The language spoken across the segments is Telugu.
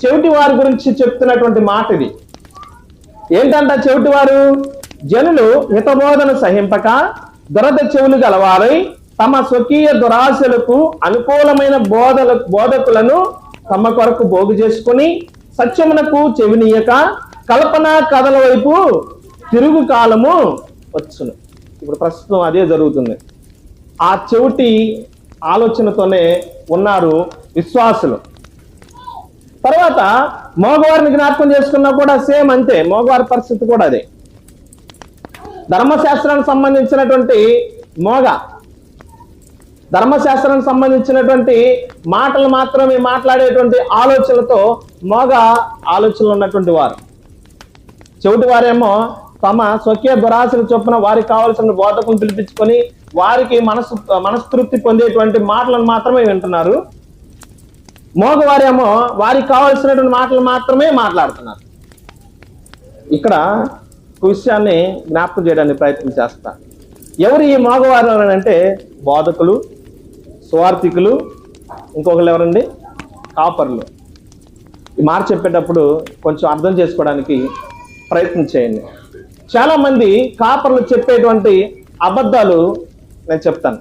చెవిటి వారి గురించి చెప్తున్నటువంటి మాట ఇది. ఏంటంట చెవిటి వారు? జనులు హితబోధన సహింపక దురద చెవులు గలవారై తమ స్వకీయ దురాశలకు అనుకూలమైన బోధల బోధకులను తమ కొరకు బోగు చేసుకుని సత్యమునకు చెవినీయక కల్పన కథల వైపు తిరుగు కాలము వచ్చును. ఇప్పుడు ప్రస్తుతం అదే జరుగుతుంది. ఆ చెవిటి ఆలోచనతోనే ఉన్నారు విశ్వాసులు. తర్వాత మోగవారిని జ్ఞాపకం చేసుకున్నా కూడా సేమ్ అంతే. మోగవారి పరిస్థితి కూడా అదే. ధర్మశాస్త్రానికి సంబంధించినటువంటి మోగ ధర్మశాస్త్రానికి సంబంధించినటువంటి మాటలు మాత్రమే మాట్లాడేటువంటి ఆలోచనలతో మోగ ఆలోచనలు ఉన్నటువంటి వారు. చెవిటి వారేమో తమ స్వకీయ దురాశల చొప్పున వారికి కావాల్సిన బోధకుని పిలిపించుకొని వారికి మనసు మనస్తృప్తి పొందేటువంటి మాటలను మాత్రమే వింటున్నారు. మోగవారేమో వారికి కావాల్సినటువంటి మాటలు మాత్రమే మాట్లాడుతున్నారు. ఇక్కడ ఒక విషయాన్ని జ్ఞాపకం చేయడానికి ప్రయత్నం చేస్తా. ఎవరు ఈ మోగవారు అంటే బోధకులు స్వార్థికులు ఇంకొకరు ఎవరండి? కాపర్లు. ఈ మాట చెప్పేటప్పుడు కొంచెం అర్థం చేసుకోవడానికి ప్రయత్నం చేయండి. చాలామంది కాపర్లు చెప్పేటువంటి అబద్ధాలు నేను చెప్తాను.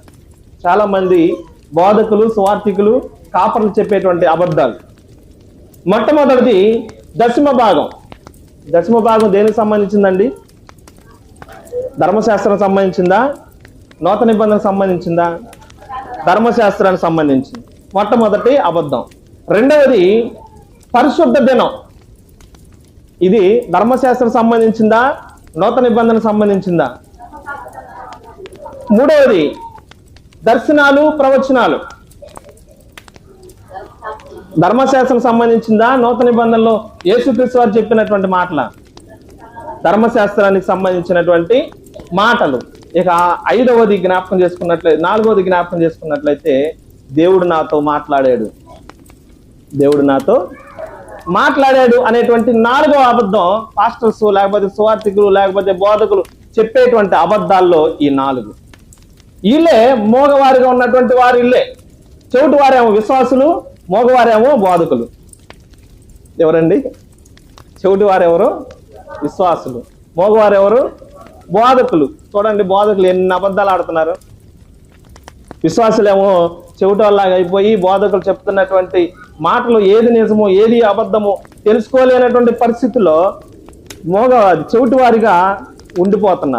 చాలామంది బోధకులు స్వార్థికులు కాపర్లు చెప్పేటువంటి అబద్ధాలు. మొట్టమొదటిది దశమ భాగం. దశమ భాగం దేనికి సంబంధించిందండి? ధర్మశాస్త్రం సంబంధించిందా? నూతన నిబంధనకు సంబంధించిందా? ధర్మశాస్త్రానికి సంబంధించింది. మొట్టమొదటి అబద్ధం. రెండవది పరిశుద్ధ దినం. ఇది ధర్మశాస్త్రం సంబంధించిందా? నూతన నిబంధనకు సంబంధించిందా? మూడవది దర్శనాలు ప్రవచనాలు. ధర్మశాస్త్రం సంబంధించిందా? నూతన నిబంధనలో యేసుక్రీస్తు వారు చెప్పినటువంటి మాటల? ధర్మశాస్త్రానికి సంబంధించినటువంటి మాటలు. ఇక ఐదవది జ్ఞాపకం చేసుకున్నట్లయితే నాలుగవది జ్ఞాపకం చేసుకున్నట్లయితే దేవుడు నాతో మాట్లాడాడు. దేవుడు నాతో మాట్లాడాడు అనేటువంటి నాలుగవ అబద్ధం పాస్టర్స్ లేకపోతే సువార్థికులు లేకపోతే బోధకులు చెప్పేటువంటి అబద్ధాల్లో ఈ నాలుగు. వీళ్ళే మోగవారిగా ఉన్నటువంటి వారు ఇల్లే. చెవిటి వారేమో విశ్వాసులు మోగవారేమో బోధకులు. ఎవరండి? చెవిటి వారెవరు విశ్వాసులు. మోగవారెవరు? బోధకులు. చూడండి బోధకులు ఎన్ని అబద్ధాలు ఆడుతున్నారు. విశ్వాసులేమో చెవిటోళ్ళలాగా అయిపోయి బోధకులు చెప్తున్నటువంటి మాటలు ఏది నిజమో ఏది అబద్ధమో తెలుసుకోలేనటువంటి పరిస్థితుల్లో మోగ చెవిటి వారిగా ఉండిపోతున్నారు.